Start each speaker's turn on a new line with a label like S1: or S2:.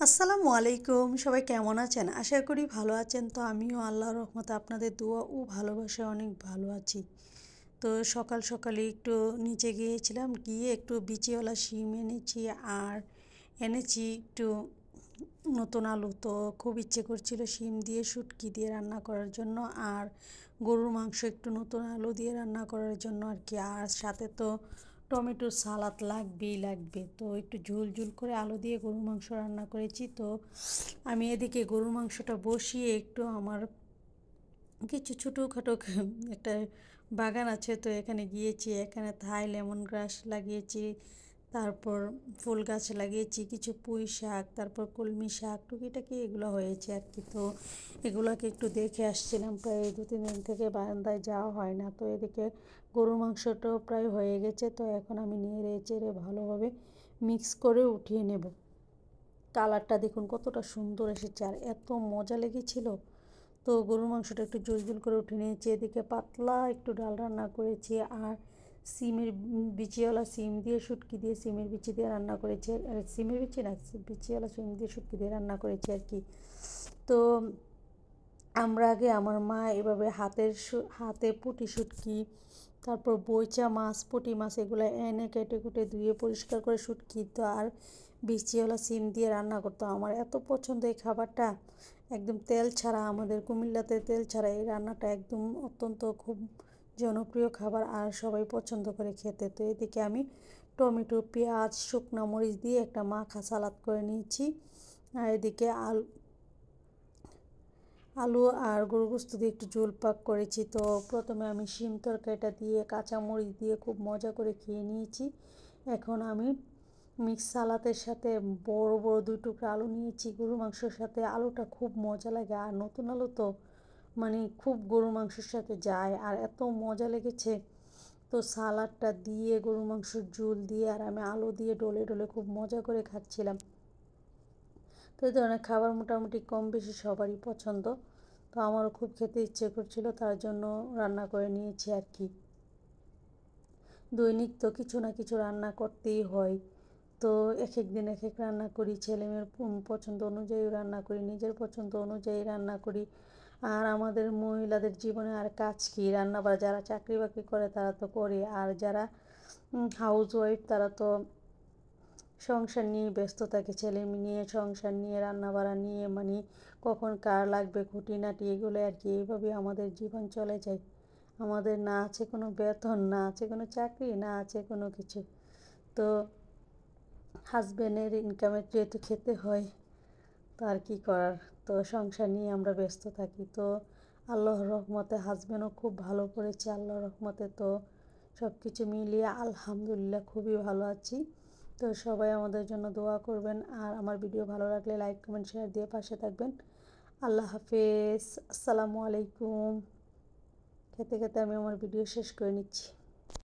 S1: আসসালামু আলাইকুম, সবাই কেমন আছেন? আশা করি ভালো আছেন। তো আমিও আল্লাহর রহমতে আপনাদের দোয়া ও ভালোবাসে অনেক ভালো আছি। তো সকাল সকালে একটু নিচে গিয়েছিলাম, গিয়ে একটু বিচিওয়ালা শিম এনেছি আর এনেছি একটু নতুন আলু। তো খুব ইচ্ছে করছিল শিম দিয়ে শুটকি দিয়ে রান্না করার জন্য আর গরুর মাংস একটু নতুন আলু দিয়ে রান্না করার জন্য আর কি। আর সাথে তো টমেটোর সালাদ লাগবেই লাগবে। তো একটু ঝুল ঝুল করে আলু দিয়ে গরুর মাংস রান্না করেছি। তো আমি এদিকে গরুর মাংসটা বসিয়ে একটু আমার কিছু ছোটোখাটো একটা বাগান আছে। তো এখানে গিয়েছি, এখানে থাই, লেমন গ্রাস লাগিয়েছি। তারপর ফুল গাছ লাগিয়েছি, কিছু পুঁই শাক, তারপর কলমি শাক, টুকিটাকি এগুলো হয়েছে আর কি। তো এগুলোকে একটু দেখে আসছিলাম, প্রায় দু, তিন দিন থেকে বারান্দায় যাওয়া হয় না। তো এদিকে গরুর মাংসটাও প্রায় হয়ে গেছে, তো এখন আমি নিয়ে নেড়ে চেড়ে ভালোভাবে মিক্স করে উঠিয়ে নেব। কালারটা দেখুন কতটা সুন্দর এসেছে আর এত মজা লেগেছিল। তো গরুর মাংসটা একটু জল জল করে উঠে নিয়েছি, এদিকে পাতলা একটু ডাল রান্না করেছি আর সিমের বিচিওয়ালা সিম দিয়ে, শুটকি দিয়ে সিমের বিচি দিয়ে রান্না করেছি সিমের বিচি না বিচিওয়ালা সিম দিয়ে, শুটকি দিয়ে রান্না করেছি আর কি। তো আমরা আগে আমার মা এভাবে হাতের হাতে পুটি শুটকি, তারপর বইচা মাছ, পুটি মাছ এগুলো এনে কেটে কুটে ধুয়ে পরিষ্কার করে শুটকি, তো আর বিচিওয়ালা সিম দিয়ে রান্না করতো। আমার এত পছন্দ এই খাবারটা, একদম তেল ছাড়া আমাদের কুমিল্লাতে তেল ছাড়া এই রান্নাটা একদম অত্যন্ত খুব জনপ্রিয় খাবার আর সবাই পছন্দ করে খেতে। তো এদিকে আমি টমেটো, পেঁয়াজ, শুকনো মরিচ দিয়ে একটা মাখা সালাদ করে নিয়েছি। আর এদিকে আলু আলু আর গরু গোস্ত দিয়ে একটু ঝোল পাক করেছি। তো প্রথমে আমি শিম তরকারিটা দিয়ে, কাঁচা মরিচ দিয়ে খুব মজা করে খেয়ে নিয়েছি। এখন আমি মিক্স সালাতের সাথে বড় বড় দুই টুকরা আলু নিয়েছি। গরু মাংসের সাথে আলুটা খুব মজা লাগে। আর নতুন আলু তো মানে খুব গরু মাংসের সাথে যায় আর এত মজা লেগেছে। তো সালাডটা দিয়ে গরু মাংসের ঝোল দিয়ে আর আমি আলু দিয়ে ডলে ডলে খুব মজা করে খাচ্ছিলাম। তো এই ধরনের খাবার মোটামুটি কম বেশি সবারই পছন্দ। তো আমারও খুব খেতে ইচ্ছে করছিল, তার জন্য রান্না করে নিয়েছি আর কি। দৈনিক তো কিছু না কিছু রান্না করতেই হয়। তো এক এক দিন এক এক রান্না করি, ছেলেমেয়ের পছন্দ অনুযায়ী রান্না করি, নিজের পছন্দ অনুযায়ী রান্না করি। আর আমাদের মহিলাদের জীবনে আর কাজ কী? রান্না বা যারা চাকরি বাকরি করে তারা তো করে। আর যারা হাউস ওয়াইফ তারা তো সংসার নিয়ে ব্যস্ত থাকে। ছেলে নিয়ে সংসার নিয়ে রান্না বাড়া নিয়ে মানে কখন কার লাগবে, খুঁটিনাটি এগুলো আর কি। এইভাবে আমাদের জীবন চলে যায়। আমাদের না আছে কোনো বেতন, না আছে কোনো চাকরি, না আছে কোনো কিছু। তো হাজব্যান্ডের ইনকামের যেহেতু খেতে হয় তো আর কী করার? তো সংসার নিয়ে আমরা ব্যস্ত থাকি। তো আল্লাহর রহমতে হাজব্যান্ডও খুব ভালো করেছে, আল্লাহর রহমতে তো সব কিছু মিলিয়ে আলহামদুলিল্লাহ খুবই ভালো আছি। তো সবাই আমাদের জন্য দোয়া করবেন। আর আমার ভিডিও ভালো লাগলে লাইক কমেন্ট শেয়ার দিয়ে পাশে থাকবেন। আল্লাহ হাফেজ। আসসালামু আলাইকুম। খেতে খেতে আমি আমার ভিডিও শেষ করে নিচ্ছি।